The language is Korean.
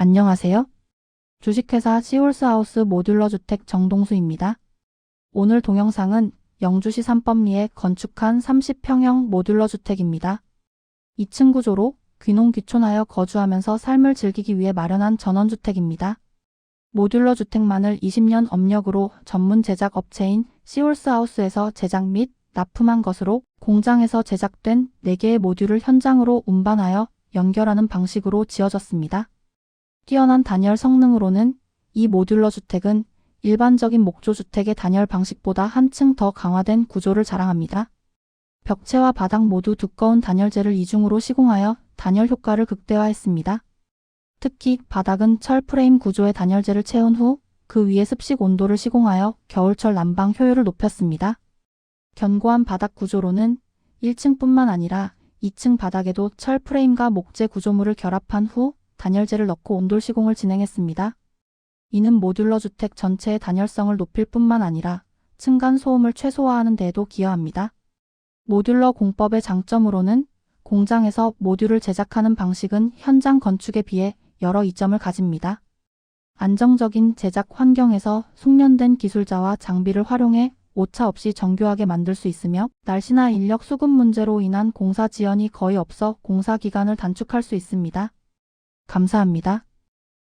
안녕하세요. 주식회사 시홀스하우스 모듈러 주택 정동수입니다. 오늘 동영상은 영주시 삼법리에 건축한 30평형 모듈러 주택입니다. 2층 구조로 귀농 귀촌하여 거주하면서 삶을 즐기기 위해 마련한 전원주택입니다. 모듈러 주택만을 20년 업력으로 전문 제작 업체인 시홀스하우스에서 제작 및 납품한 것으로 공장에서 제작된 4개의 모듈을 현장으로 운반하여 연결하는 방식으로 지어졌습니다. 뛰어난 단열 성능으로는 이 모듈러 주택은 일반적인 목조 주택의 단열 방식보다 한층 더 강화된 구조를 자랑합니다. 벽체와 바닥 모두 두꺼운 단열재를 이중으로 시공하여 단열 효과를 극대화했습니다. 특히 바닥은 철 프레임 구조의 단열재를 채운 후 그 위에 습식 온도를 시공하여 겨울철 난방 효율을 높였습니다. 견고한 바닥 구조로는 1층뿐만 아니라 2층 바닥에도 철 프레임과 목재 구조물을 결합한 후 단열재를 넣고 온돌 시공을 진행했습니다. 이는 모듈러 주택 전체의 단열성을 높일 뿐만 아니라 층간 소음을 최소화하는 데에도 기여합니다. 모듈러 공법의 장점으로는 공장에서 모듈을 제작하는 방식은 현장 건축에 비해 여러 이점을 가집니다. 안정적인 제작 환경에서 숙련된 기술자와 장비를 활용해 오차 없이 정교하게 만들 수 있으며 날씨나 인력 수급 문제로 인한 공사 지연이 거의 없어 공사 기간을 단축할 수 있습니다. 감사합니다.